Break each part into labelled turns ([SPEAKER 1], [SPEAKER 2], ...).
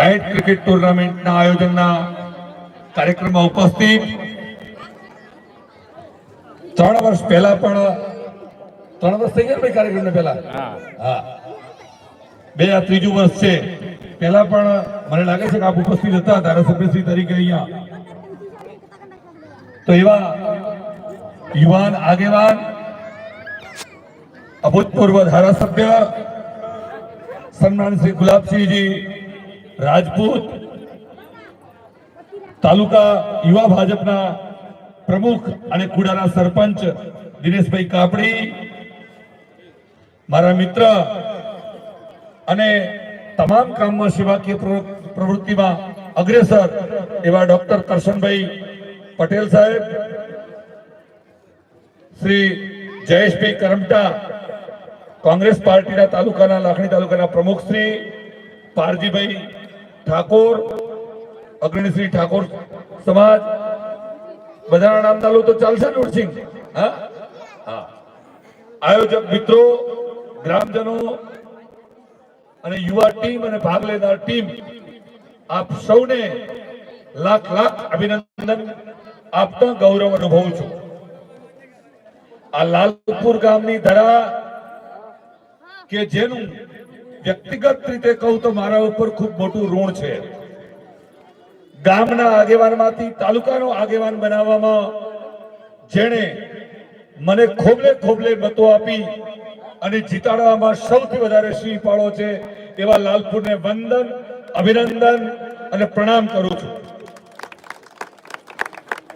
[SPEAKER 1] Night cricket ટુર્નામેન્ટના આયોજનના કાર્યક્રમમાં ઉપસ્થિત. ત્રણ વર્ષ પહેલા પણ ત્રણ વર્ષ થઈ ગયા ભાઈ કાર્યક્રમને પહેલા? હા. બે આ ત્રીજું વર્ષ છે. પહેલા પણ મને લાગે છે કે આપ ઉપસ્થિત હતા ધારાસભ્યશ્રી તરીકે અહીંયા. તો એવા યુવાન આગેવાન અભૂતપૂર્વ ધારાસભ્ય સન્માન શ્રી ગુલાબસિંહજી રાજપૂત, તાલુકા યુવા ભાજપના પ્રમુખ અને કુડાના સરપંચ દિનેશભાઈ કાપડી, મારા મિત્ર અને તમામ કામમાં સેવાકીય પ્રવૃ- પ્રવૃત્તિમાં અગ્રેસર એવા ડોક્ટર કરશનભાઈ પટેલ સાહેબ, શ્રી જયેશભાઈ કરમટા, કોંગ્રેસ પાર્ટીના તાલુકાના લાખણી તાલુકાના પ્રમુખ શ્રી પારજીભાઈ ઠાકોર અગ્રણી ઠાકોર સમાજ, બધાના નામ ચાલુ તો ચાલશે ને હા? હા. આયોજક મિત્રો, ગ્રામજનો અને યુવા ટીમ અને ભાગ લેનાર ટીમ, આપ સૌને લાખ લાખ અભિનંદન. આપતા ગૌરવ અનુભવું છું. આ લાલપુર ગામની ધરા કે જેનું વ્યક્તિગત રીતે કહું તો મારા ઉપર ખૂબ મોટું ઋણ છે. ગામના આગેવાનમાંથી તાલુકાનો આગેવાન બનાવવામાં જેણે મને ખોબલે ખોબલે મતો આપી અને જીતાડવામાં સૌથી વધારે સિંહ પાડો છે એવા લાલપુરને વંદન, અભિનંદન અને પ્રણામ કરું છું.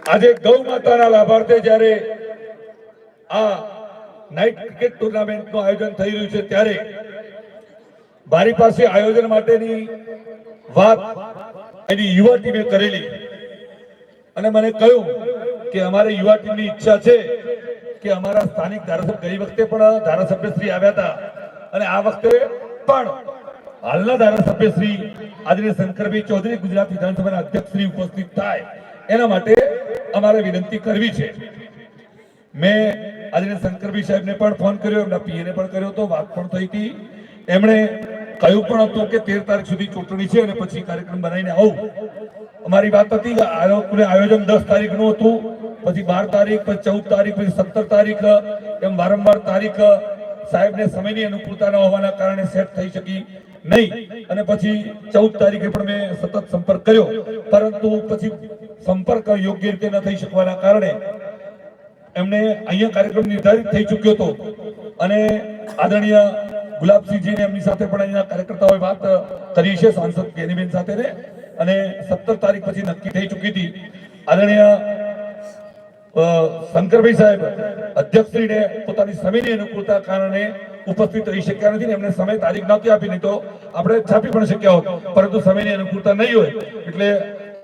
[SPEAKER 1] આજે ગૌ માતાના લાભાર્થે જ્યારે આ નાઇટ ક્રિકેટ ટુર્નામેન્ટનું આયોજન થઈ રહ્યું છે ત્યારે મારી પાસે આયોજન માટેની વાત એની યુવા ટીમે કરેલી. અને મને કહ્યું કે અમારે યુવા ટીમની ઈચ્છા છે કે અમારા સ્થાનિક ધારાસભ્ય ગઈ વખતે પણ ધારાસભ્ય શ્રી આવ્યા હતા. અને આ વખતે પણ હાલના ધારાસભ્ય શ્રી આદરણીય શંકરભાઈ ચૌધરી ગુજરાત વિધાનસભાના અધ્યક્ષ શ્રી ઉપસ્થિત થાય. એના માટે અમારે વિનંતી કરવી છે. મેં આદરણીય શંકરભાઈ સાહેબને પણ ફોન કર્યો, એમના પીએને પણ કર્યો હતો વાત પણ થઈ હતી. એમણે કહ્યું પણ હતું કે તેર તારીખ સુધી ચૂંટણી છે અને પછી કાર્યક્રમ બનાવીને આવું. અમારી વાત હતી આયોજન દસ તારીખનું હતું, પછી બાર તારીખ, પછી ચૌદ તારીખ, પછી સત્તર તારીખ, એમ વારંવાર તારીખ સાહેબને સમયની અનુકૂળતા ન હોવાના કારણે સેટ થઈ શકી નહીં. અને પછી ચૌદ તારીખે પણ મેં સતત સંપર્ક કર્યો. પરંતુ પછી સંપર્ક યોગ્ય રીતે ન થઈ શકવાના કારણે એમને અહીંયા કાર્યક્રમ નિર્ધારિત થઈ ચૂક્યો હતો. અને આદરણીય ગુલાબસિંહજીને એમની સાથે પણ અહીંયા કાર્યકર્તાઓએ વાત કરી છે, સાંસદ કેનીબેન સાથે અને સત્તર તારીખ પછી નક્કી થઈ ચૂકી હતી. આદરણીય શંકરભાઈ સાહેબ, અધ્યક્ષશ્રીને પોતાની સમયની અનુકૂળતા કારણે ઉપસ્થિત રહી શક્યા નથી ને એમને સમય તારીખ નહોતી આપી, નહીં તો આપણે છાપી પણ શક્યા હોત. પરંતુ સમયની અનુકૂળતા નહીં હોય, એટલે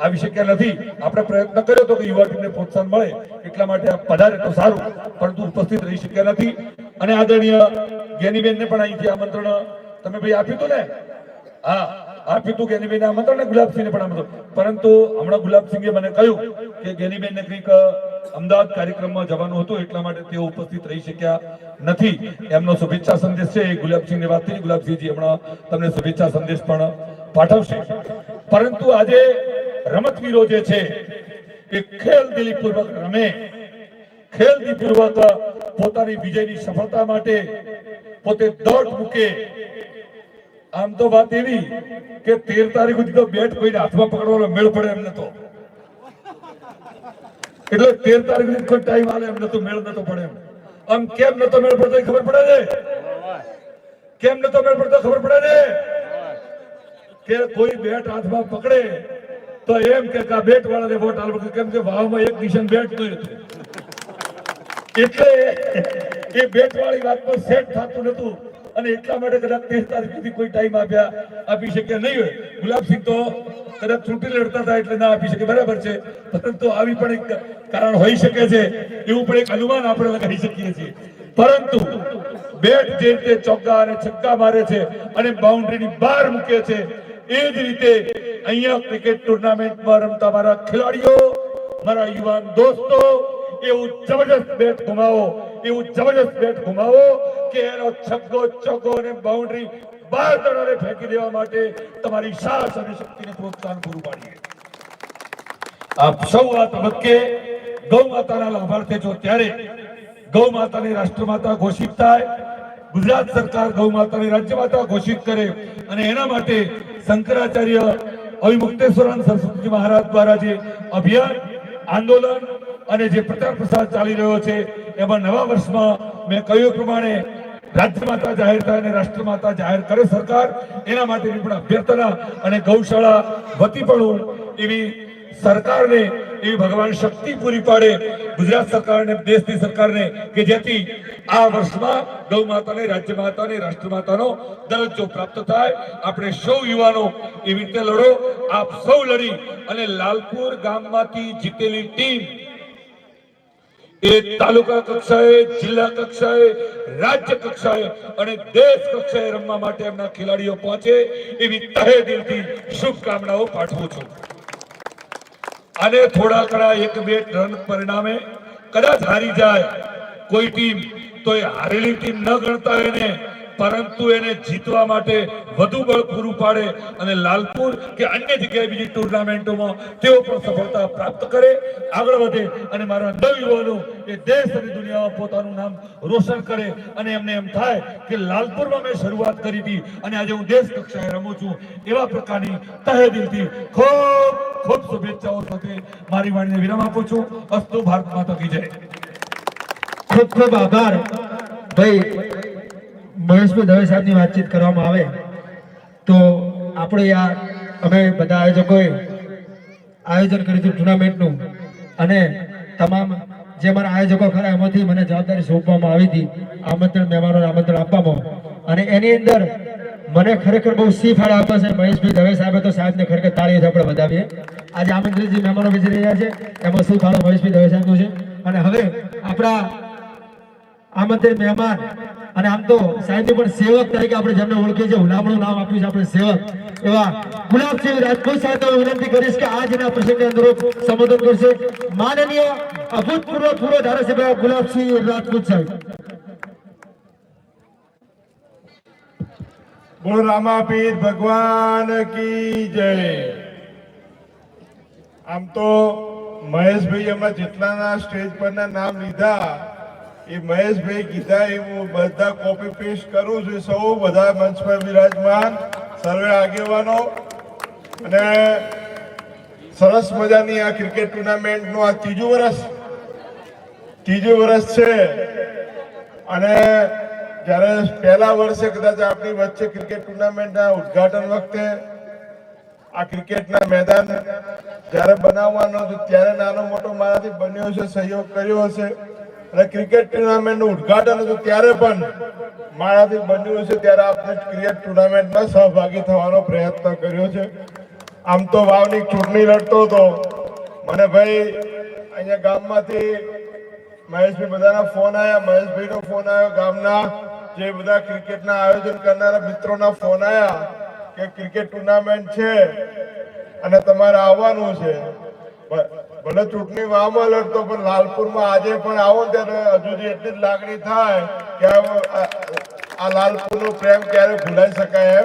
[SPEAKER 1] આવી શક્યા નથી. આપણે પ્રયત્ન કર્યો હતો કે યુવા ટીમને પ્રોત્સાહન મળે, એટલા માટે પધારે તો સારું. પરંતુ ઉપસ્થિત રહી શક્યા નથી. અને આદરણીય જ્ઞાનીબેનને પણ અહીંથી આમંત્રણ તમે ભાઈ આપ્યું હતું ને? હા, આપ્યું હતું જ્ઞાનીબેન આમંત્રણ ને ગુલાબસિંહને પણ આમંત્રણ. પરંતુ હમણાં ગુલાબસિંહે મને કહ્યું કે જ્ઞાનીબેનને કંઈક અમદાવાદ કાર્યક્રમમાં જવાનું હતું, એટલા માટે તેઓ ઉપસ્થિત રહી શક્યા નથી. એમનો શુભેચ્છા સંદેશ છે ગુલાબસિંહને વાત થઈ. ગુલાબસિંહજી હમણાં તમને શુભેચ્છા સંદેશ પણ પાઠવશે. પરંતુ આજે રમતવીરો જે છે, એ ખેલ દિલીપૂર્વક રમે. ખેલદીપૂર્વક પોતાની વિજયની સફળતા માટે પોતે દોટ મૂકે. આમ તો વાત એવી કે તેર તારીખ સુધી તો બેટ કોઈને હાથમાં પકડવાનો મેળ પડે એમ નતો. એટલે તેર તારીખ સુધી કોઈ ટાઈમ આવે એમ નતો, મેળ નતો પડે એમ. આમ કેમ નતો મેળ પડતો ખબર પડે છે કેમ નતો મેળ પડતો ખબર પડે છે કે કોઈ બેટ હાથમાં પકડે તો એમ કે બેટ વાળાને વોટ આલવો. કેમ કે વાવમાં એક નિશાન બેટ કર્યું હતું. એટલે એ બેટ વાળી વાતમાં સેટ થતું નતું અને એટલા માટે કદાચ તારીખ સુધી કોઈ ટાઈમ આપ્યા, આપી શક્યા નહીં હોય. ગુલાબસિંહ તો કદાચ ચૂંટણી લડતા હતા એટલે ના આપી શકે, બરાબર છે. પરંતુ આવી પણ એક કારણ હોઈ શકે છે, એવું પણ એક અનુમાન આપણે લગાવી શકીએ છીએ. પરંતુ બેટ જે રીતે ચોગ્ગા અને છક્કા મારે છે અને બાઉન્ડ્રીની બહાર મૂકે છે, એ જ રીતે અહીંયા ક્રિકેટ ટુર્નામેન્ટમાં રમતા મારા ખેલાડીઓ, મારા યુવાન દોસ્તો એવું જબરજસ્ત બેટ ઘુમાવો એવું જબરજસ્ત બેટ ઘુમાવો કે એનો છગ્ગો, ચોગ્ગો અને બાઉન્ડ્રી બાર દળોને ફેંકી દેવા માટે તમારી સાહસ અને શક્તિને પ્રોત્સાહન પૂરું પાડીએ. આપ સૌ આ તબક્કે ગૌ માતાના લાભાર્થી છો ત્યારે ગૌ માતાની રાષ્ટ્રમાતા ઘોષિત થાય, ગુજરાત સરકાર ગૌ માતાની રાજ્યમાતા ઘોષિત કરે અને એના માટે શંકરાચાર્ય અવિમુક્તેશ્વરાન સરસ્વતી મહારાજ દ્વારા જે અભિયાન, આંદોલન અને જે પ્રચાર પ્રસાર ચાલી રહ્યો છે, એમાં નવા વર્ષમાં મેં કહ્યું પ્રમાણે રાજ્યમાતા જાહેર થાય અને રાષ્ટ્રમાતા જાહેર કરે સરકાર, એના માટેની પણ અભ્યર્થના અને ગૌશાળા વતી પણ એવી સરકારને, એવી ભગવાન શક્તિ પૂરી પાડે ગુજરાત સરકારને, દેશની સરકારને કે જેથી આ વર્ષમાં ગૌ માતાને, રાજ્ય માતાને, રાષ્ટ્ર માતાનો દરજ્જો પ્રાપ્ત થાય, આપણે સૌ યુવાનો એવી રીતે લડો. આપ સૌ લડી અને લાલપુર ગામમાંથી જીતેલી ટીમ એ તાલુકા કક્ષાએ, જિલ્લા કક્ષાએ, રાજ્ય કક્ષાએ અને દેશ કક્ષાએ રમવા માટે એમના ખેલાડીઓ પહોંચે એવી તહે દિલથી શુભકામનાઓ પાઠવું છું. અને થોડા ઘણા એક બે રન પરિણામે કદાચ હારી જાય કોઈ ટીમ, તો એ હારેલી ટીમ ન ગણતા એને, પરંતુ એને જીતવા માટે વધુ બળ પૂરું પાડે અને લાલપુર કે અન્ય જગ્યાએ બીજી ટુર્નામેન્ટોમાં તેઓ પણ સફળતા પ્રાપ્ત કરે, આગળ વધે અને મારા નવયુવાનો એ દેશ અને દુનિયામાં પોતાનું નામ રોશન કરે અને એમને એમ થાય કે લાલપુરમાં મેં શરૂઆત કરી હતી અને આજે હું દેશ કક્ષાએ રમું છું એવા પ્રકારની તહે દિલથી ખૂબ ખૂબ શુભેચ્છાઓ સાથે મારી વાણીને વિરામ આપું છું. અસ્તુ ભારત માતા કી જય.
[SPEAKER 2] ખૂબ ખૂબ આભાર. ભાઈ, મહેશભાઈ દવે સાહેબની વાતચીત કરવામાં આવે. તો આપણે આ, અમે બધા આયોજકોએ આયોજન કર્યું હતું ટુર્નામેન્ટનું અને તમામ જે મારા આયોજકો ખરા, એમાંથી મને જવાબદારી સોંપવામાં આવી હતી. આમંત્રણ, મહેમાનોને આમંત્રણ આપવામાં. અને એની અંદર મને ખરેખર બહુ સી ફાળો આપે છે. મહેશભાઈ દવે સાહેબે તો સાહેબને ખરેખર તાળીઓથી આપણે વધાવીએ. આજે આમંત્રિત જે મહેમાનો વિચારી રહ્યા છે. એમાં સી ફાળો મહેશભાઈ દવે સાહેબનું છે. અને હવે આપણા આમંત્રિત મહેમાન. અને આમ તો સાહેબ પણ સેવક તરીકે આપણે જેમને ઓળખીએ છીએ, હુલામણું નામ આપ્યું છે આપણે સેવક. એવા ગુલાબસિંહ રાજપૂત સાહેબ વિનંતી કરીશ કે આજના પ્રસંગને અનુરૂપ સંબોધન કરશે. માનનીય અભૂતપૂર્વ પૂર્વ ધારાસભ્ય ગુલાબસિંહ રાજપૂત સાહેબ.
[SPEAKER 3] બોલો રામાપીર ભગવાન કી જય. આમ તો મહેશભાઈ હમણાં જેટલાના સ્ટેજ પરના નામ લીધા એ મહેશભાઈ કીધા એ હું બધા કોપી પેસ્ટ કરું છું. સૌ બધા મંચ પર વિરાજમાન સર્વે આગેવાનો. અને સરસ મજાની આ ક્રિકેટ ટુર્નામેન્ટનું આ ત્રીજું વર્ષ ત્રીજું વર્ષ છે. અને જ્યારે પહેલા વર્ષે કદાચ આપણી વચ્ચે ક્રિકેટ ટુર્નામેન્ટના ઉદ્ઘાટન વખતે આ ક્રિકેટના મેદાન જ્યારે બનાવવાનું ત્યારે નાનો મોટો મારાથી બન્યો છે, સહયોગ કર્યો હશે. અને ક્રિકેટ ટુર્નામેન્ટનું ઉદઘાટન હતું ત્યારે પણ મારાથી બન્યું છે ત્યારે આપણે ક્રિકેટ ટુર્નામેન્ટમાં સહભાગી થવાનો પ્રયત્ન કર્યો છે. આમ તો વાવની ચૂંટણી લડતો હતો. મને ભાઈ અહીંયા ગામમાંથી મહેશભાઈ બધાના ફોન આવ્યા મહેશભાઈનો ફોન આવ્યો ગામના. જે બધા ક્રિકેટના આયોજન કરનારા મિત્રોના ફોન આવ્યા કે ક્રિકેટ ટુર્નામેન્ટ છે અને તમારે આવવાનું છે. ભલે ચૂંટણી વાવમાં લડતો, પણ લાલપુરમાં આજે પણ આવો ત્યારે હજુ એટલી જ લાગણી થાય કે આ- લાલપુરનો પ્રેમ ક્યારે ભૂલાઈ શકાય એમ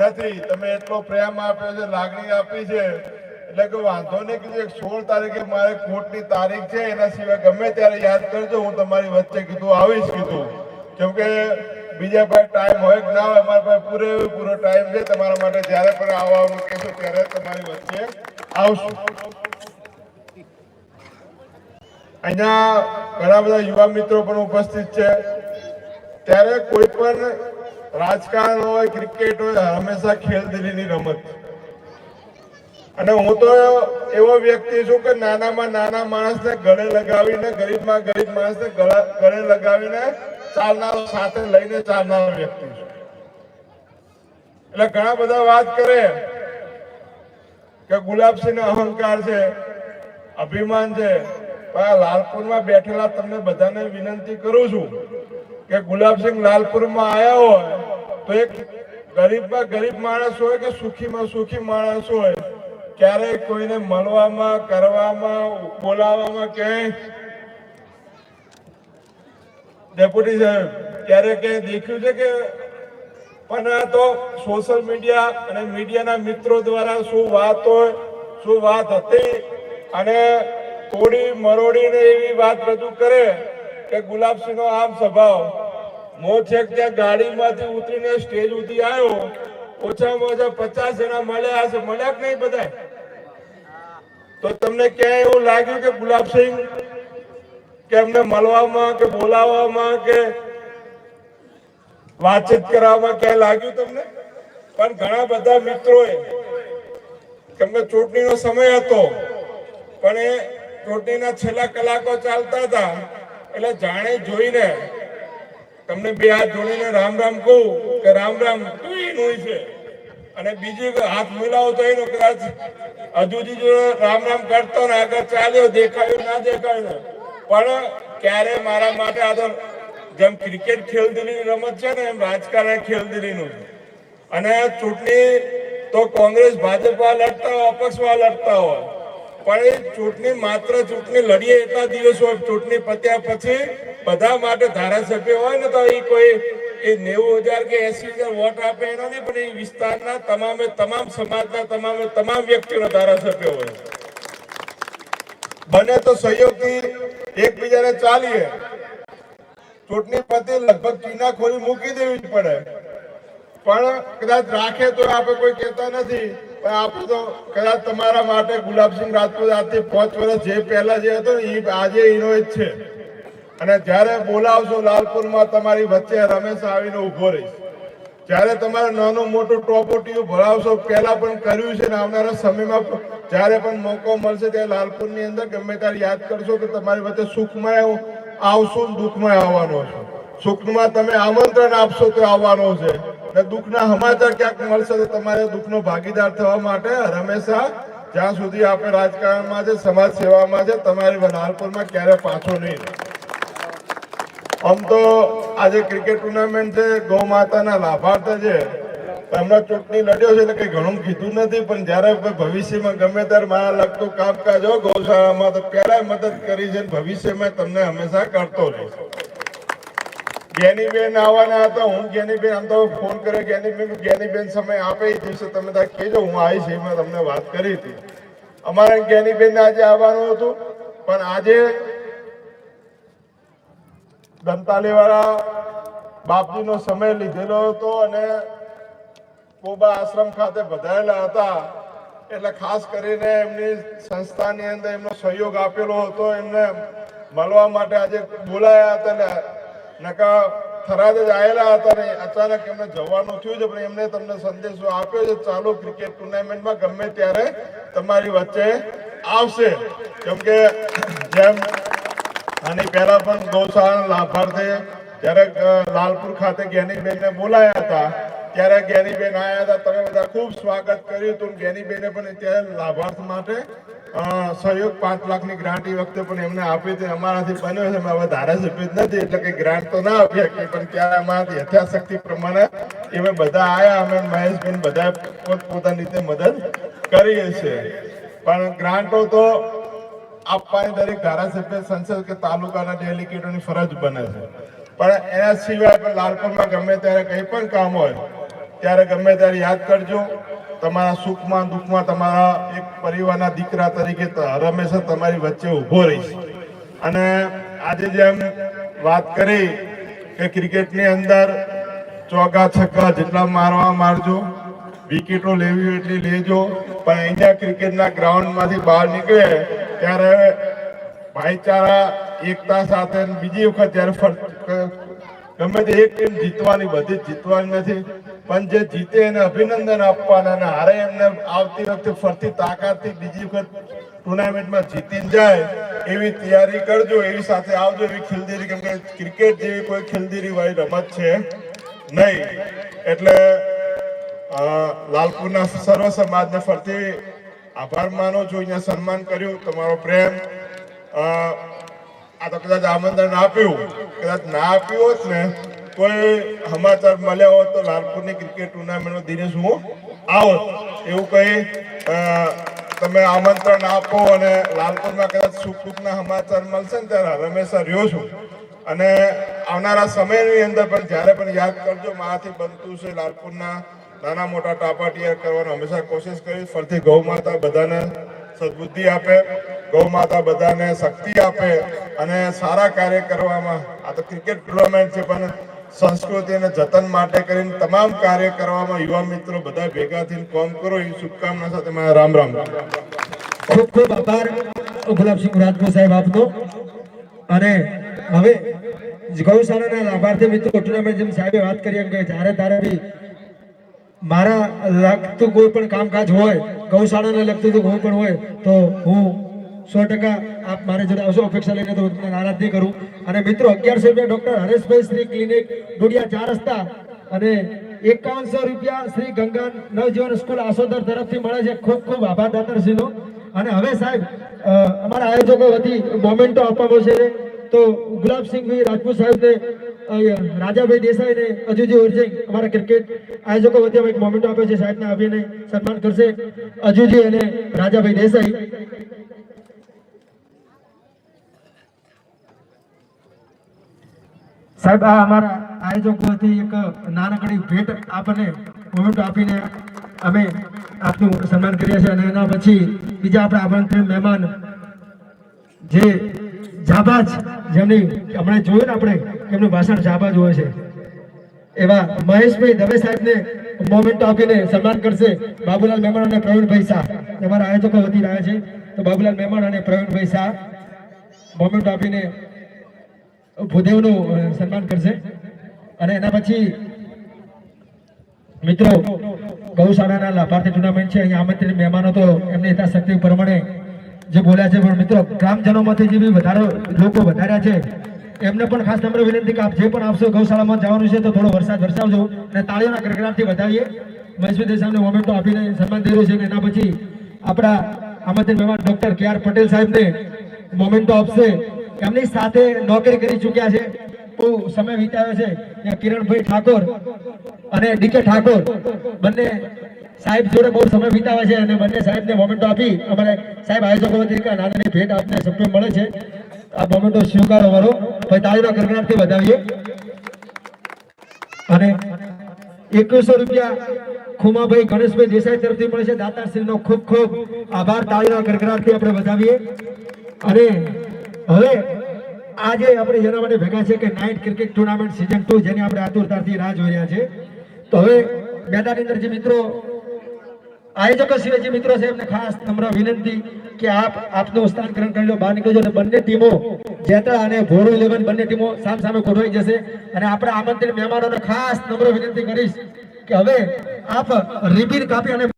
[SPEAKER 3] નથી. તમે એટલો પ્રેમ આપ્યો છે, લાગણી આપી છે. એટલે કે વાંધો નહીં કીધું એક સોળ તારીખે મારે કોર્ટની તારીખ છે, એના સિવાય ગમે ત્યારે યાદ કરજો. હું તમારી વચ્ચે કીધું, આવીશ કીધું. કેમ કે બીજા પાસે ટાઈમ હોય કે ના હોય, અમારા પાસે પૂરેપૂરો ટાઈમ છે. તમારા માટે જ્યારે પણ આવવાનું કહેશો, ત્યારે તમારી વચ્ચે આવશું. અહીંયા ઘણા બધા યુવા મિત્રો પણ ઉપસ્થિત છે. ત્યારે કોઈ પણ રાજકારણ હોય, ક્રિકેટ હોય, હંમેશા ખેલદિલીની રમત. અને હું તો એવો વ્યક્તિ છું કે નાનામાં નાના માણસને ગળે લગાવીને, ગરીબમાં ગરીબ માણસને ગળા- લગાવીને ચાલનારો, સાથે લઈને ચાલનારો વ્યક્તિ છું. એટલે ઘણા બધા વાત કરે કે ગુલાબસિંહ અહંકાર છે, અભિમાન છે લાલપુરમાં બેઠેલા તમને બધાને વિનંતી કરું છું કે ગુલાબસિંહ લાલપુરમાં આવ્યા હોય તો એક ગરીબમાં ગરીબ માણસ હોય કે સુખીમાં સુખી માણસ હોય, ક્યારેય કોઈને મળવામાં, કરવામાં બોલાવવામાં ક્યાંય ડેપ્યુટી સાહેબ, ક્યારે ક્યાંય દેખ્યું છે કે પણ આ તો સોશિયલ મીડિયા અને મીડિયાના મિત્રો દ્વારા શું વાત હોય, શું વાત હતી અને થોડી મરોડીને એવી વાત રજૂ કરે કે ગુલાબસિંહનો આમ સ્વભાવ. મો છેક ત્યાં ગાડીમાંથી ઉતરીને સ્ટેજ સુધી આવ્યો. ઓછામાં ઓછા પચાસ જણા મળ્યા હશે. મળ્યા કે નહીં બધા તો તમને ક્યાંય એવું લાગ્યું કે ગુલાબસિંહ કે એમને મળવામાં કે બોલાવવામાં કે વાતચીત કરવામાં ક્યાંય લાગ્યું તમને? પણ ઘણા બધા મિત્રોએ તમને ચૂંટણીનો સમય હતો, પણ એ ચૂંટણીના છેલ્લા કલાકો ચાલતા હતા. એટલે જાણે જોઈને તમને બે હાથ જોડીને રામ રામ કહું કે રામ રામ એનું છે. અને બીજી હાથ મિલાવો તો એનો કદાચ હજુજી જો રામ રામ કરતો ને આગળ ચાલ્યો, દેખાયું ના દેખાયો પણ ક્યારે મારા માટે આ તો જેમ ક્રિકેટ ખેલદિલીની રમત છે ને, એમ રાજકારણ ખેલદિલીનું અને ચૂંટણી તો કોંગ્રેસ ભાજપમાં લડતા હોય અપક્ષમાં લડતા હોય. પણ એ ચૂંટણી માત્ર ચૂંટણી લડીએ એટલા દિવસો ચૂંટણી પત્યા પછી બધા માટે ધારાસભ્ય હોય ને તો એ કોઈ એ નેવું હજાર કે એસી હજાર વોટ આપે એના નહીં, પણ એ વિસ્તારના તમામે તમામ સમાજના તમામે તમામ વ્યક્તિઓના ધારાસભ્ય હોય. બને તો સહયોગથી એકબીજાને ચાલીએ. ચૂંટણી પતિ લગભગ ચીનાખોરી મૂકી દેવી જ પડે. પણ કદાચ રાખે તો આપણે કોઈ કહેતા નથી. પણ આપણે તો કદાચ તમારા માટે ગુલાબસિંહ રાજપૂત આજથી પાંચ વર્ષ જે પહેલા જે હતો ને એ આજે એનો જ છે. અને જ્યારે બોલાવશો લાલપુરમાં તમારી વચ્ચે રમેશ આવીને ઊભો રહીશ. જ્યારે તમારે નાનું મોટું ટોપોટીયું ભરાવશો, પહેલા પણ કર્યું છે ને, આવનારા સમયમાં જ્યારે પણ મોકો મળશે ત્યારે લાલપુરની અંદર ગમે ત્યારે યાદ કરશો કે તમારી વચ્ચે સુખમય આવશો દુઃખમાં આવવાનો છે. સુખમાં તમે આમંત્રણ આપશો તો આવવાનો છે. ને દુઃખના સમાચાર ક્યાંક મળશે તો તમારે દુઃખનો ભાગીદાર થવા માટે હંમેશા જ્યાં સુધી આપણે રાજકારણમાં છે, સમાજ સેવામાં છે, તમારી લાલપુરમાં ક્યારે પાછો નહીં આમ તો આજે ક્રિકેટ ટુર્નામેન્ટ છે ગૌ માતાના લાભાર્થ છે. હમણાં ચૂંટણી લડ્યો છે એટલે કઈ ઘણું કીધું નથી, પણ જ્યારે ભવિષ્યમાં ગમે ત્યારે મારા લગતું કામકાજ હોય ગૌશાળામાં, તો પહેલા મદદ કરી છે ભવિષ્યમાં તમને હંમેશા કરતો રહીશ. જ્ઞાનીબેન આવવાના હતા. હું જ્ઞાનીબેન આમ તો ફોન કર્યો જ્ઞાનીબેન જ્ઞાનીબેન સમય આપે એ દિવસે તમે ત્યાં કહેજો, હું આવીશ, એમાં તમને વાત કરી હતી. અમારે જ્ઞાનીબેન આજે આવવાનું હતું, પણ આજે દંતાલીવાળા બાપજીનો સમય લીધેલો હતો અને કોબા આશ્રમ ખાતે બધાયેલા હતા. એટલે ખાસ કરીને એમની સંસ્થાની અંદર એમનો સહયોગ આપેલો હતો. એમને મળવા માટે આજે બોલાયા હતા નકા થરાદ જ આવેલા હતા ને અચાનક એમને જવાનું થયું છે, પણ એમને તમને સંદેશો આપ્યો છે, ચાલુ ક્રિકેટ ટુર્નામેન્ટમાં ગમે ત્યારે તમારી વચ્ચે આવશે. કેમ કે જેમ આની પહેલા પણ ગૌશાળાના લાભાર્થે જ્યારે લાલપુર ખાતે જ્ઞાનીબેનને બોલાયા હતા, ત્યારે જ્ઞાનીબેન આવ્યા હતા, તમે બધા ખૂબ સ્વાગત કર્યું હતું જ્ઞાનીબેને પણ ત્યારે લાભાર્થ માટે સહયોગ પાંચ લાખની ગ્રાન્ટ એ વખતે પણ એમને આપી હતી. અમારાથી બન્યો છે. અમે ધારાસભ્ય જ નથી, એટલે કે ગ્રાન્ટ તો ના આપી શકીએ, પણ ત્યારે અમારાથી યથાશક્તિ પ્રમાણે અમે બધા આવ્યા અમે મહેશબેન બધા પોતપોતાની રીતે મદદ કરીએ છીએ. પણ ગ્રાન્ટો તો આપવાની દરેક ધારાસભ્ય, સંસદ કે તાલુકાના ડેલિગેટોની ફરજ બને છે. પણ એના સિવાય પણ લાલપુરમાં ગમે ત્યારે કંઈ પણ કામ હોય ત્યારે ગમે ત્યારે યાદ કરજો, તમારા સુખમાં, દુઃખમાં તમારા એક પરિવારના દીકરા તરીકે હંમેશા તમારી વચ્ચે ઊભો રહીશ. અને આજે જેમ વાત કરી કે ક્રિકેટની અંદર ચોગા છક્કા જેટલા મારવા મારજો, વિકેટો લેવી એટલી લેજો, પણ અહીંયા ક્રિકેટના ગ્રાઉન્ડમાંથી બહાર નીકળે ત્યારે ભાઈચારા, એકતા સાથે બીજી વખત જ્યારે ગમે તે એક ટીમ જીતવાની, બધી જીતવાની નથી પણ જે જીતે એને અભિનંદન આપવાના અને હારે એમને આવતી વખતે ફરતી તાકાતથી બીજી વખત ટુર્નામેન્ટમાં જીતીને જાય એવી તૈયારી કરજો, એવી સાથે આવજો, એવી ખિલદીરી, કેમ કે ક્રિકેટ જેવી કોઈ ખિલદીરી વાળી રમત છે નહીં. એટલે લાલપુરના સર્વ સમાજને ફરતી આભાર માનો છું, અહીંયા સન્માન કર્યું, તમારો પ્રેમ આ તો કદાચ આમંત્રણ આપ્યું, કદાચ ના આપ્યું હોત ને કોઈ સમાચાર મળ્યા હોત તો લાલપુરની ક્રિકેટ ટુર્નામેન્ટમાં દિનેશ હું આવો એવું કઈ તમે આમંત્રણ આપો અને લાલપુરમાં કદાચ સુખ દુઃખના સમાચાર મળશે ને ત્યારે હંમેશા રહ્યો છું. અને આવનારા સમયની અંદર પણ જ્યારે પણ યાદ કરજો માથી બનતું છે લાલપુરના નાના મોટા ટાપાટિયા કરવાનો હંમેશા કોશિશ કરીશ. ફરીથી ગૌ માતા બધાને સદબુદ્ધિ આપે, ગૌ માતા બધાને શક્તિ આપે અને સારા કાર્ય કરવામાં, આ તો ક્રિકેટ ટુર્નામેન્ટ છે પણ સંસ્કૃતિ અને જતન માટે કરીને તમામ કાર્ય કરવામાં યુવા મિત્રો બધા ભેગા થઈને કોમ કરો. એ શુભકામના સાથે મારા રામ રામ.
[SPEAKER 2] ખૂબ ખૂબ આભાર ગુલાબસિંહ રાજપૂત સાહેબ આપનો. અને હવે ગૌશાળાના લાભાર્થી મિત્રો ટુર્નામેન્ટ જેમ સાહેબે વાત કરી એમ કે જ્યારે તારે બી મારા લગતું કોઈ પણ કામકાજ હોય, ગૌશાળાને લગતું કોઈ પણ હોય, તો હું સો ટકા આપ મારી જોડે આવશો અપેક્ષા લઈને તો નારાજ નહીં કરું. અને મિત્રો અગિયારસો રૂપિયા ડોક્ટર હરેશભાઈ શ્રી ક્લિનિક ડોડિયા ચાર રસ્તા અને એકાવનસો રૂપિયા શ્રી ગંગા નવજીવન સ્કૂલ આસોદર તરફથી મળે છે. ખૂબ ખૂબ આભાર દાતારશ્રીનો અને હવે સાહેબ અમારા આયોજકો વતી મોમેન્ટો આપવામાં છે તો ગુલાબસિંહભાઈ રાજપૂત સાહેબને રાજાભાઈ દેસાઈને, અજુજી ઉર્જિંગ અમારા ક્રિકેટ આયોજકો વતી અમે એક મોમેન્ટો આપ્યો છે. સાહેબને આપીને સન્માન કરશે અજુજી અને રાજાભાઈ દેસાઈ. સાહેબ, આ અમારા આયોજકો એક નાનકડી ભેટ આપણને ભેટ આપીને અમે આપનું સન્માન કરીએ છીએ અને એના પછી બીજા આપણા આમંત્રિત મહેમાન જે જાબાજ, જેમની હમણાં જોયું ને આપણે, એમનું ભાષણ જાબાજ હોય છે. એવા મહેશભાઈ દવે સાહેબને મોમેન્ટો આપીને સન્માન કરશે બાબુલાલ મહેમાન અને પ્રવીણભાઈ શાહ. અમારા આયોજકો વધી રહ્યા છે. તો બાબુલાલ મહેમાન અને પ્રવીણભાઈ શાહ મોમેન્ટો આપીને ભૂદેવનું સન્માન કરશે. અને એના પછી, મિત્રો, ગૌશાળાના લાભાર્થી ટુર્નામેન્ટ છે. અહીંયા આમંત્રિત મહેમાનો તો એમની યથાશક્તિ પ્રમાણે જે બોલ્યા છે, પણ મિત્રો, ગ્રામજનોમાંથી જે બી વધારો લોકો વધાર્યા છે, એમને પણ ખાસ નમ્ર વિનંતી કે આપ જે પણ આપશો ગૌશાળામાં જવાનું છે, તો થોડો વરસાદ વરસાવજો. અને તાળીઓના ગરગડાટથી વધાવીએ. મહેશભાઈ દેસાઈને મોમેન્ટો આપીને સન્માન દઈ રહ્યું છે અને એના પછી આપણા આમંત્રિત મહેમાન ડૉક્ટર કે પટેલ સાહેબને મોમેન્ટો આપશે. એમની સાથે નોકરી કરી ચૂક્યા છે. બહુ સમય વિતાવ્યો છે. ત્યાં કિરણભાઈ ઠાકોર અને ડીકે ઠાકોર બંને સાહેબ જોડે બહુ સમય વિતાવે છે અને બંને સાહેબને મોમેન્ટો આપી અમારે સાહેબ આયોજકો તરીકે નાની ભેટ આપને સભ્ય મળે છે. આ મોમેન્ટો સ્વીકારો અમારો. પછી તાળીના ગરગડાટથી વધાવીએ. અને એકવીસો રૂપિયા ખુમાભાઈ ગણેશભાઈ દેસાઈ તરફથી મળે છે. દાતાશ્રીનો ખૂબ ખૂબ આભાર. તાળીના ગરગડાટથી આપણે વધાવીએ. અને હવે આજે આપણે જેના માટે ભેગા છે કે night cricket tournament season two જેની આપણે આતુરતાથી રાહ જોઈ રહ્યા છે તો હવે મેદાનની અંદર મિત્રો, આયોજકો સિવાય મિત્રો છે, એમને ખાસ નમ્ર વિનંતી કે આપ આપનું સ્થાન ગ્રહણ કરી લો. બહાર નીકળજો અને બંને ટીમો જેતળા અને ભોરો ઇલેવન બંને ટીમો સામ સામે ગોઠવાઈ જશે. અને આપણે આમંત્રિત મહેમાનોને ખાસ નમ્ર વિનંતી કરીશ કે હવે આપ રિબીન કાપી અને